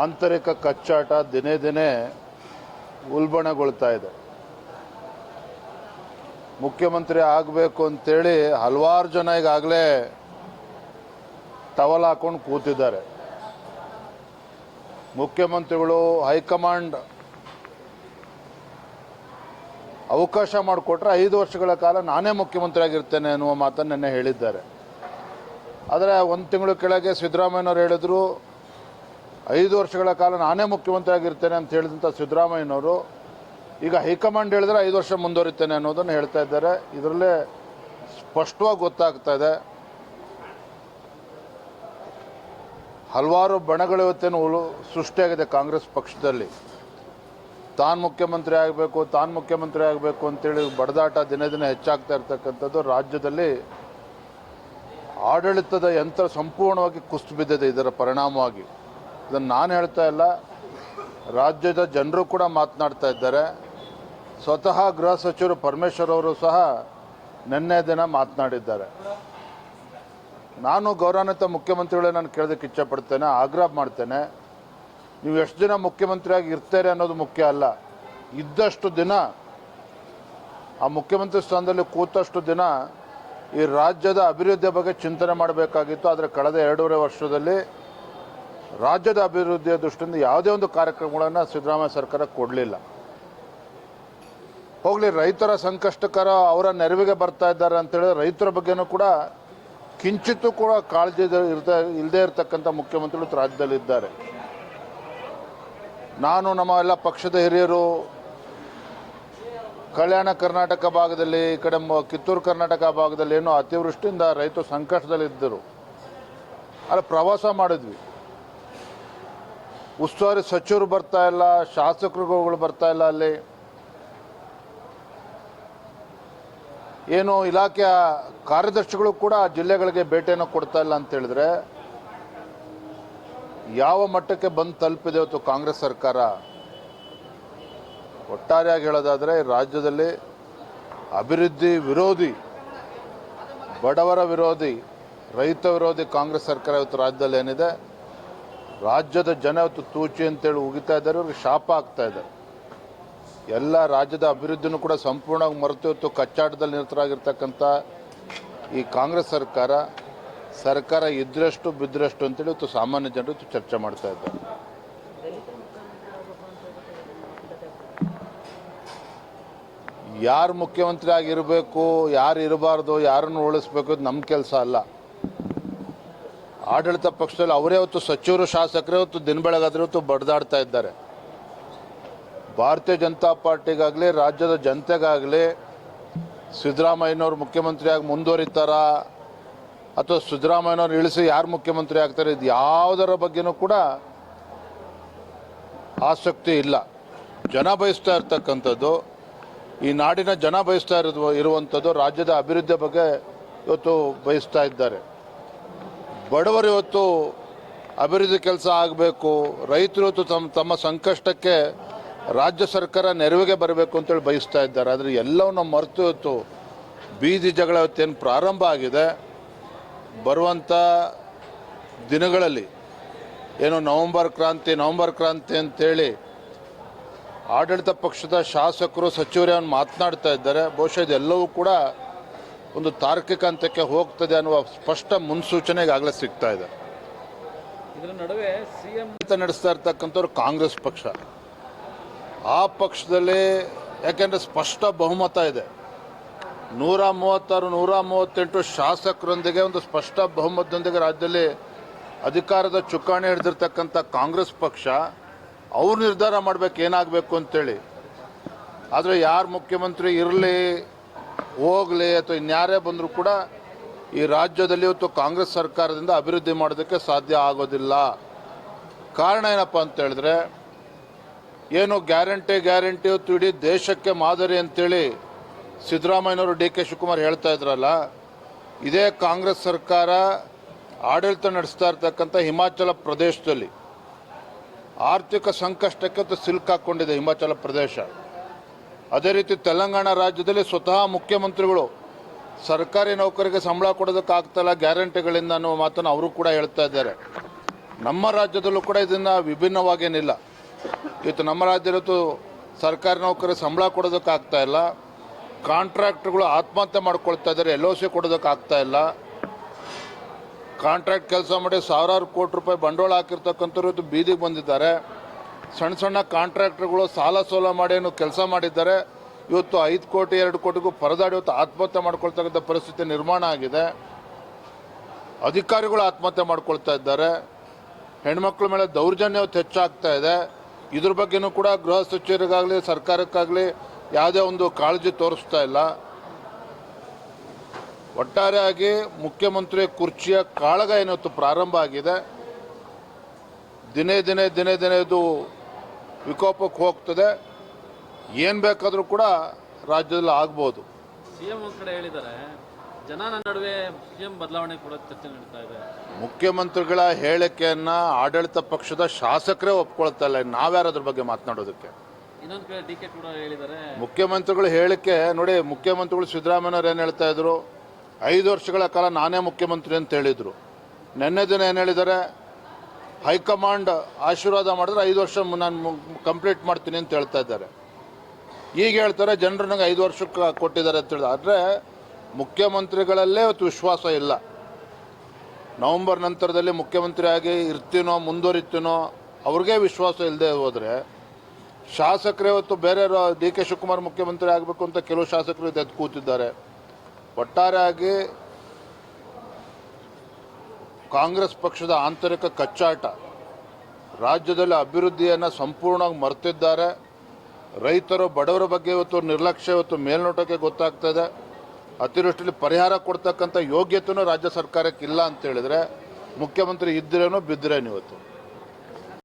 ಆಂತರಿಕ ಕಚ್ಚಾಟ ದಿನೇ ದಿನೇ ಉಲ್ಬಣಗೊಳ್ತಾ ಇದೆ. ಮುಖ್ಯಮಂತ್ರಿ ಆಗಬೇಕು ಅಂತೇಳಿ ಹಲವಾರು ಜನ ಈಗಾಗಲೇ ಟವಲ್ ಹಾಕೊಂಡು ಕೂತಿದ್ದಾರೆ. ಮುಖ್ಯಮಂತ್ರಿಗಳು ಹೈಕಮಾಂಡ್ ಅವಕಾಶ ಮಾಡಿಕೊಟ್ರೆ ಐದು ವರ್ಷಗಳ ಕಾಲ ನಾನೇ ಮುಖ್ಯಮಂತ್ರಿ ಆಗಿರ್ತೇನೆ ಅನ್ನುವ ಮಾತನ್ನು ನಿನ್ನೆ ಹೇಳಿದ್ದಾರೆ. ಆದರೆ ಒಂದು ತಿಂಗಳ ಕೆಳಗೆ ಸಿದ್ದರಾಮಯ್ಯನವರು ಹೇಳಿದ್ರು ಐದು ವರ್ಷಗಳ ಕಾಲ ನಾನೇ ಮುಖ್ಯಮಂತ್ರಿ ಆಗಿರ್ತೇನೆ ಅಂತ ಹೇಳಿದಂಥ ಸಿದ್ದರಾಮಯ್ಯನವರು, ಈಗ ಹೈಕಮಾಂಡ್ ಹೇಳಿದ್ರೆ ಐದು ವರ್ಷ ಮುಂದುವರಿತೇನೆ ಅನ್ನೋದನ್ನು ಹೇಳ್ತಾ ಇದ್ದಾರೆ. ಇದರಲ್ಲೇ ಸ್ಪಷ್ಟವಾಗಿ ಗೊತ್ತಾಗ್ತಾ ಇದೆ, ಹಲವಾರು ಬಣಗಳು ಇವತ್ತೇನು ಸೃಷ್ಟಿಯಾಗಿದೆ ಕಾಂಗ್ರೆಸ್ ಪಕ್ಷದಲ್ಲಿ. ತಾನು ಮುಖ್ಯಮಂತ್ರಿ ಆಗಬೇಕು, ತಾನು ಮುಖ್ಯಮಂತ್ರಿ ಆಗಬೇಕು ಅಂತೇಳಿ ಬಡದಾಟ ದಿನೇ ದಿನ ಹೆಚ್ಚಾಗ್ತಾ ಇರ್ತಕ್ಕಂಥದ್ದು ರಾಜ್ಯದಲ್ಲಿ ಆಡಳಿತದ ಯಂತ್ರ ಸಂಪೂರ್ಣವಾಗಿ ಕುಸಿದು ಬಿದ್ದಿದೆ ಇದರ ಪರಿಣಾಮವಾಗಿ. ಇದನ್ನು ನಾನು ಹೇಳ್ತಾ ಇಲ್ಲ. ರಾಜ್ಯದ ಜನರು ಕೂಡ ಮಾತನಾಡ್ತಾ ಇದ್ದಾರೆ. ಸ್ವತಃ ಗೃಹ ಸಚಿವರು ಪರಮೇಶ್ವರ್ ಅವರು ಸಹ ನಿನ್ನೆ ದಿನ ಮಾತನಾಡಿದ್ದಾರೆ. ನಾನು ಗೌರವಾನ್ವಿತ ಮುಖ್ಯಮಂತ್ರಿಗಳೇ ನಾನು ಕೇಳೋದಕ್ಕೆ ಇಚ್ಛಪಡ್ತೇನೆ, ಆಗ್ರಹ ಮಾಡ್ತೇನೆ. ನೀವು ಎಷ್ಟು ದಿನ ಮುಖ್ಯಮಂತ್ರಿಯಾಗಿ ಇರ್ತೀರಿ ಅನ್ನೋದು ಮುಖ್ಯ ಅಲ್ಲ. ಇದ್ದಷ್ಟು ದಿನ, ಆ ಮುಖ್ಯಮಂತ್ರಿ ಸ್ಥಾನದಲ್ಲಿ ಕೂತಷ್ಟು ದಿನ ಈ ರಾಜ್ಯದ ಅಭಿವೃದ್ಧಿಯ ಬಗ್ಗೆ ಚಿಂತನೆ ಮಾಡಬೇಕಾಗಿತ್ತು. ಆದರೆ ಕಳೆದ ಎರಡೂವರೆ ವರ್ಷದಲ್ಲಿ ರಾಜ್ಯದ ಅಭಿವೃದ್ಧಿಯ ದೃಷ್ಟಿಯಿಂದ ಯಾವುದೇ ಒಂದು ಕಾರ್ಯಕ್ರಮಗಳನ್ನು ಸಿದ್ದರಾಮಯ್ಯ ಸರ್ಕಾರ ಕೊಡಲಿಲ್ಲ. ಹೋಗಲಿ, ರೈತರ ಸಂಕಷ್ಟಕರ ಅವರ ನೆರವಿಗೆ ಬರ್ತಾ ಇದ್ದಾರೆ ಅಂತೇಳಿ ರೈತರ ಬಗ್ಗೆನೂ ಕೂಡ ಕಿಂಚಿತ್ತೂ ಕೂಡ ಕಾಳಜಿ ಇರ್ತಾ ಇಲ್ಲದೇ ಇರತಕ್ಕಂಥ ಮುಖ್ಯಮಂತ್ರಿಗಳು ರಾಜ್ಯದಲ್ಲಿದ್ದಾರೆ. ನಾನು ನಮ್ಮ ಎಲ್ಲ ಪಕ್ಷದ ಹಿರಿಯರು, ಕಲ್ಯಾಣ ಕರ್ನಾಟಕ ಭಾಗದಲ್ಲಿ, ಈ ಕಡೆ ಕಿತ್ತೂರು ಕರ್ನಾಟಕ ಭಾಗದಲ್ಲಿ ಏನೋ ಅತಿವೃಷ್ಟಿಯಿಂದ ರೈತರು ಸಂಕಷ್ಟದಲ್ಲಿದ್ದರು. ಅಲ್ಲಿ, ಪ್ರವಾಸ ಮಾಡಿದ್ವಿ. ಉಸ್ತುವಾರಿ ಸಚಿವರು ಬರ್ತಾ ಇಲ್ಲ, ಶಾಸಕರುಗಳು ಬರ್ತಾ ಇಲ್ಲ ಅಲ್ಲಿ. ಏನು ಇಲಾಖೆಯ ಕಾರ್ಯದರ್ಶಿಗಳು ಕೂಡ ಜಿಲ್ಲೆಗಳಿಗೆ ಭೇಟಿಯನ್ನು ಕೊಡ್ತಾ ಇಲ್ಲ ಅಂತ ಹೇಳಿದ್ರೆ, ಯಾವ ಮಟ್ಟಕ್ಕೆ ಬಂದು ತಲುಪಿದೆ ಇವತ್ತು ಕಾಂಗ್ರೆಸ್ ಸರ್ಕಾರ? ಒಟ್ಟಾರೆಯಾಗಿ ಹೇಳೋದಾದರೆ, ರಾಜ್ಯದಲ್ಲಿ ಅಭಿವೃದ್ಧಿ ವಿರೋಧಿ, ಬಡವರ ವಿರೋಧಿ, ರೈತ ವಿರೋಧಿ ಕಾಂಗ್ರೆಸ್ ಸರ್ಕಾರ ಇವತ್ತು ರಾಜ್ಯದಲ್ಲಿ ಏನಿದೆ? ರಾಜ್ಯದ ಜನ ತೂಚಿ ಅಂತೇಳಿ ಉಗಿತಾ ಇದ್ದಾರೆ, ಅವ್ರಿಗೆ ಶಾಪ ಆಗ್ತಾ ಇದ್ದಾರೆ ಎಲ್ಲ ರಾಜ್ಯದ ಅಭಿವೃದ್ಧಿನೂ ಕೂಡ ಸಂಪೂರ್ಣವಾಗಿ ಮರೆತು ಕಚ್ಚಾಟದಲ್ಲಿ ನಿರತರಾಗಿರ್ತಕ್ಕಂಥ ಈ ಕಾಂಗ್ರೆಸ್ ಸರ್ಕಾರ ಸರ್ಕಾರ ಇದ್ರಷ್ಟು ಬಿದ್ದರಷ್ಟು ಅಂತೇಳಿ ಇವತ್ತು ಸಾಮಾನ್ಯ ಜನರು ಚರ್ಚೆ ಮಾಡ್ತಾ ಇದ್ದಾರೆ. ಯಾರು ಮುಖ್ಯಮಂತ್ರಿ ಆಗಿರಬೇಕು, ಯಾರು ಇರಬಾರ್ದು, ಯಾರನ್ನು ಉಳಿಸ್ಬೇಕು ಇದು ನಮ್ಮ ಕೆಲಸ ಅಲ್ಲ. ಆಡಳಿತ ಪಕ್ಷದಲ್ಲಿ ಅವರೇ ಹೊತ್ತು ಸಚಿವರು ಶಾಸಕರೇ ಹೊತ್ತು ದಿನ ಬೆಳಗಾದ್ರೆ ಇವತ್ತು ಬಡ್ದಾಡ್ತಾ ಇದ್ದಾರೆ. ಭಾರತೀಯ ಜನತಾ ಪಾರ್ಟಿಗಾಗಲಿ, ರಾಜ್ಯದ ಜನತೆಗಾಗಲಿ, ಸಿದ್ದರಾಮಯ್ಯನವ್ರು ಮುಖ್ಯಮಂತ್ರಿಯಾಗಿ ಮುಂದುವರಿತಾರಾ, ಅಥವಾ ಸಿದ್ದರಾಮಯ್ಯನವ್ರು ಇಳಿಸಿ ಯಾರು ಮುಖ್ಯಮಂತ್ರಿ ಆಗ್ತಾರೆ, ಇದು ಯಾವುದರ ಬಗ್ಗೆನೂ ಕೂಡ ಆಸಕ್ತಿ ಇಲ್ಲ. ಜನ ಬಯಸ್ತಾ ಇರ್ತಕ್ಕಂಥದ್ದು, ಈ ನಾಡಿನ ಜನ ಬಯಸ್ತಾ ಇರೋದು ಇರುವಂಥದ್ದು ರಾಜ್ಯದ ಅಭಿವೃದ್ಧಿ ಬಗ್ಗೆ ಇವತ್ತು ಬಯಸ್ತಾ ಇದ್ದಾರೆ. ಬಡವರು ಇವತ್ತು ಅಭಿವೃದ್ಧಿ ಕೆಲಸ ಆಗಬೇಕು, ರೈತರು ಇವತ್ತು ತಮ್ಮ ತಮ್ಮ ಸಂಕಷ್ಟಕ್ಕೆ ರಾಜ್ಯ ಸರ್ಕಾರ ನೆರವಿಗೆ ಬರಬೇಕು ಅಂತೇಳಿ ಬಯಸ್ತಾ ಇದ್ದಾರೆ. ಆದರೆ ಎಲ್ಲವನ್ನು ಮರೆತು ಇವತ್ತು ಬೀದಿ ಜಗಳ ಇವತ್ತೇನು ಪ್ರಾರಂಭ ಆಗಿದೆ. ಬರುವಂಥ ದಿನಗಳಲ್ಲಿ ಏನು ನವಂಬರ್ ಕ್ರಾಂತಿ ನವಂಬರ್ ಕ್ರಾಂತಿ ಅಂತೇಳಿ ಆಡಳಿತ ಪಕ್ಷದ ಶಾಸಕರು, ಸಚಿವರೇ ಮಾತನಾಡ್ತಾ ಇದ್ದಾರೆ. ಬಹುಶಃ ಇದೆಲ್ಲವೂ ಕೂಡ ಒಂದು ತಾರ್ಕಿಕ ಹಂತಕ್ಕೆ ಹೋಗ್ತದೆ ಅನ್ನುವ ಸ್ಪಷ್ಟ ಮುನ್ಸೂಚನೆ ಈಗಾಗಲೇ ಸಿಗ್ತಾ ಇದೆ. ಇದರ ನಡುವೆ ಸಿಎಂ ಅಂತ ನಡೆಸ್ತಾ ಇರ್ತಕ್ಕಂಥವ್ರು ಕಾಂಗ್ರೆಸ್ ಪಕ್ಷ. ಆ ಪಕ್ಷದಲ್ಲಿ ಯಾಕೆಂದರೆ ಸ್ಪಷ್ಟ ಬಹುಮತ ಇದೆ. ನೂರ ಮೂವತ್ತಾರು ನೂರ ಮೂವತ್ತೆಂಟು ಶಾಸಕರೊಂದಿಗೆ ಒಂದು ಸ್ಪಷ್ಟ ಬಹುಮತದೊಂದಿಗೆ ರಾಜ್ಯದಲ್ಲಿ ಅಧಿಕಾರದ ಚುಕ್ಕಾಣಿ ಹಿಡಿದಿರ್ತಕ್ಕಂಥ ಕಾಂಗ್ರೆಸ್ ಪಕ್ಷ ಅವ್ರು ನಿರ್ಧಾರ ಮಾಡಬೇಕು ಏನಾಗಬೇಕು ಅಂತೇಳಿ. ಆದರೆ ಯಾರು ಮುಖ್ಯಮಂತ್ರಿ ಇರಲಿ ಹೋಗಲಿ ಅಥವಾ ಇನ್ಯಾರೇ ಬಂದರೂ ಕೂಡ ಈ ರಾಜ್ಯದಲ್ಲಿ ಇವತ್ತು ಕಾಂಗ್ರೆಸ್ ಸರ್ಕಾರದಿಂದ ಅಭಿವೃದ್ಧಿ ಮಾಡೋದಕ್ಕೆ ಸಾಧ್ಯ ಆಗೋದಿಲ್ಲ. ಕಾರಣ ಏನಪ್ಪ ಅಂತ ಹೇಳಿದ್ರೆ, ಏನು ಗ್ಯಾರಂಟಿ ಗ್ಯಾರಂಟಿ ಇವತ್ತು ಇಡೀ ದೇಶಕ್ಕೆ ಮಾದರಿ ಅಂತೇಳಿ ಸಿದ್ದರಾಮಯ್ಯನವರು ಡಿ ಕೆ ಶಿವಕುಮಾರ್ ಹೇಳ್ತಾ ಇದ್ರಲ್ಲ, ಇದೇ ಕಾಂಗ್ರೆಸ್ ಸರ್ಕಾರ ಆಡಳಿತ ನಡೆಸ್ತಾ ಇರ್ತಕ್ಕಂಥ ಹಿಮಾಚಲ ಪ್ರದೇಶದಲ್ಲಿ ಆರ್ಥಿಕ ಸಂಕಷ್ಟಕ್ಕೆ ಹಾಕ್ಕೊಂಡಿದೆ ಹಿಮಾಚಲ ಪ್ರದೇಶ. ಅದೇ ರೀತಿ ತೆಲಂಗಾಣ ರಾಜ್ಯದಲ್ಲಿ ಸ್ವತಃ ಮುಖ್ಯಮಂತ್ರಿಗಳು ಸರ್ಕಾರಿ ನೌಕರಿಗೆ ಸಂಬಳ ಕೊಡೋದಕ್ಕೆ ಆಗ್ತಲ್ಲ ಗ್ಯಾರಂಟಿಗಳಿಂದ ಅನ್ನುವ ಮಾತನ್ನು ಅವರು ಕೂಡ ಹೇಳ್ತಾ ಇದ್ದಾರೆ. ನಮ್ಮ ರಾಜ್ಯದಲ್ಲೂ ಕೂಡ ಇದನ್ನು ವಿಭಿನ್ನವಾಗೇನಿಲ್ಲ. ಇವತ್ತು ನಮ್ಮ ರಾಜ್ಯದಲ್ಲೂ ಸರ್ಕಾರಿ ನೌಕರಿ ಸಂಬಳ ಕೊಡೋದಕ್ಕಾಗ್ತಾ ಇಲ್ಲ. ಕಾಂಟ್ರಾಕ್ಟ್ಗಳು ಆತ್ಮಹತ್ಯೆ ಮಾಡ್ಕೊಳ್ತಾ ಇದ್ದಾರೆ ಎಲ್ ಒ ಸಿ ಕೊಡೋದಕ್ಕಾಗ್ತಾ ಇಲ್ಲ. ಕಾಂಟ್ರಾಕ್ಟ್ ಕೆಲಸ ಮಾಡಿ ಸಾವಿರಾರು ಕೋಟಿ ರೂಪಾಯಿ ಬಂಡವಾಳ ಹಾಕಿರ್ತಕ್ಕಂಥವ್ರು ಇವತ್ತು ಬೀದಿಗೆ ಬಂದಿದ್ದಾರೆ. ಸಣ್ಣ ಸಣ್ಣ ಕಾಂಟ್ರಾಕ್ಟರ್ಗಳು ಸಾಲ ಸೋಲ ಮಾಡಿ ಏನು ಕೆಲಸ ಮಾಡಿದ್ದಾರೆ. ಇವತ್ತು ಐದು ಕೋಟಿ, ಎರಡು ಕೋಟಿಗೂ ಪರದಾಡಿ ಇವತ್ತು ಆತ್ಮಹತ್ಯೆ ಮಾಡ್ಕೊಳ್ತಕ್ಕಂಥ ಪರಿಸ್ಥಿತಿ ನಿರ್ಮಾಣ ಆಗಿದೆ. ಅಧಿಕಾರಿಗಳು ಆತ್ಮಹತ್ಯೆ ಮಾಡ್ಕೊಳ್ತಾ ಇದ್ದಾರೆ. ಹೆಣ್ಮಕ್ಳ ಮೇಲೆ ದೌರ್ಜನ್ಯ ಇವತ್ತು ಹೆಚ್ಚಾಗ್ತಾ ಇದೆ. ಇದ್ರ ಬಗ್ಗೆನೂ ಕೂಡ ಗೃಹ ಸಚಿವರಿಗಾಗಲಿ, ಸರ್ಕಾರಕ್ಕಾಗಲಿ ಯಾವುದೇ ಒಂದು ಕಾಳಜಿ ತೋರಿಸ್ತಾ ಇಲ್ಲ. ಒಟ್ಟಾರೆಯಾಗಿ ಮುಖ್ಯಮಂತ್ರಿ ಕುರ್ಚಿಯ ಕಾಳಗ ಏನಿವತ್ತು ಪ್ರಾರಂಭ ಆಗಿದೆ. ದಿನೇ ದಿನೇ ದಿನೇ ದಿನೇ ಇದು ವಿಕೋಪಕ್ಕೆ ಹೋಗ್ತದೆ. ಏನು ಬೇಕಾದರೂ ಕೂಡ ರಾಜ್ಯದಲ್ಲಿ ಆಗ್ಬೋದು. ಸಿಎಂ ಒಂದು ಕಡೆ ಹೇಳಿದ್ದಾರೆ ಜನನ ನಡುವೆ ಸಿಎಂ ಬದಲಾವಣೆ ಕೂಡ ಚರ್ಚೆ ನಡೀತಾ ಇದೆ. ಮುಖ್ಯಮಂತ್ರಿಗಳ ಹೇಳಿಕೆಯನ್ನ ಆಡಳಿತ ಪಕ್ಷದ ಶಾಸಕರೇ ಒಪ್ಕೊಳ್ತಾ ಇಲ್ಲ. ನಾವ್ಯಾರು ಅದ್ರ ಬಗ್ಗೆ ಮಾತನಾಡೋದಕ್ಕೆ? ಇನ್ನೊಂದು ಕಡೆ ಡಿ ಕೆ ಕೂಡ ಹೇಳಿದ್ದಾರೆ. ಮುಖ್ಯಮಂತ್ರಿಗಳು ಹೇಳಿಕೆ ನೋಡಿ ಮುಖ್ಯಮಂತ್ರಿಗಳು ಸಿದ್ದರಾಮಯ್ಯವ್ರು ಏನು ಹೇಳ್ತಾ ಇದ್ರು? ಐದು ವರ್ಷಗಳ ಕಾಲ ನಾನೇ ಮುಖ್ಯಮಂತ್ರಿ ಅಂತ ಹೇಳಿದ್ರು. ನಿನ್ನೆ ದಿನ ಏನು ಹೇಳಿದ್ದಾರೆ? ಹೈಕಮಾಂಡ್ ಆಶೀರ್ವಾದ ಮಾಡಿದ್ರೆ ಐದು ವರ್ಷ ನಾನು ಕಂಪ್ಲೀಟ್ ಮಾಡ್ತೀನಿ ಅಂತ ಹೇಳ್ತಾ ಇದ್ದಾರೆ. ಈಗ ಹೇಳ್ತಾರೆ ಜನರು ನನಗೆ ಐದು ವರ್ಷಕ್ಕೆ ಕೊಟ್ಟಿದ್ದಾರೆ ಅಂತ ಹೇಳಿದ್ರೆ. ಆದರೆ ಮುಖ್ಯಮಂತ್ರಿಗಳಲ್ಲೇ ಅವತ್ತು ವಿಶ್ವಾಸ ಇಲ್ಲ. ನವೆಂಬರ್ ನಂತರದಲ್ಲಿ ಮುಖ್ಯಮಂತ್ರಿ ಆಗಿ ಇರ್ತೀನೋ, ಮುಂದುವರಿತೀನೋ, ಅವ್ರಿಗೆ ವಿಶ್ವಾಸ ಇಲ್ಲದೆ ಹೋದರೆ ಶಾಸಕರೇ ಇವತ್ತು ಬೇರೆ ಡಿ ಕೆ ಶಿವಕುಮಾರ್ ಮುಖ್ಯಮಂತ್ರಿ ಆಗಬೇಕು ಅಂತ ಕೆಲವು ಶಾಸಕರು ಎದ್ದು ಕೂತಿದ್ದಾರೆ. ಒಟ್ಟಾರೆಯಾಗಿ ಕಾಂಗ್ರೆಸ್ ಪಕ್ಷದ ಆಂತರಿಕ ಕಚ್ಚಾಟ. ರಾಜ್ಯದಲ್ಲಿ ಅಭಿವೃದ್ಧಿಯನ್ನು ಸಂಪೂರ್ಣವಾಗಿ ಮರೆತಿದ್ದಾರೆ. ರೈತರು, ಬಡವರ ಬಗ್ಗೆ ಇವತ್ತು ನಿರ್ಲಕ್ಷ್ಯ ಇವತ್ತು ಮೇಲ್ನೋಟಕ್ಕೆ ಗೊತ್ತಾಗ್ತದೆ ಅತಿವೃಷ್ಟಿಲಿ ಪರಿಹಾರ ಕೊಡ್ತಕ್ಕಂಥ ಯೋಗ್ಯತೆಯೂ ರಾಜ್ಯ ಸರ್ಕಾರಕ್ಕೆ ಇಲ್ಲ ಅಂತ ಹೇಳಿದರೆ ಮುಖ್ಯಮಂತ್ರಿ ಇದ್ದರೇನು ಬಿದ್ದರೇನು ಇವತ್ತು?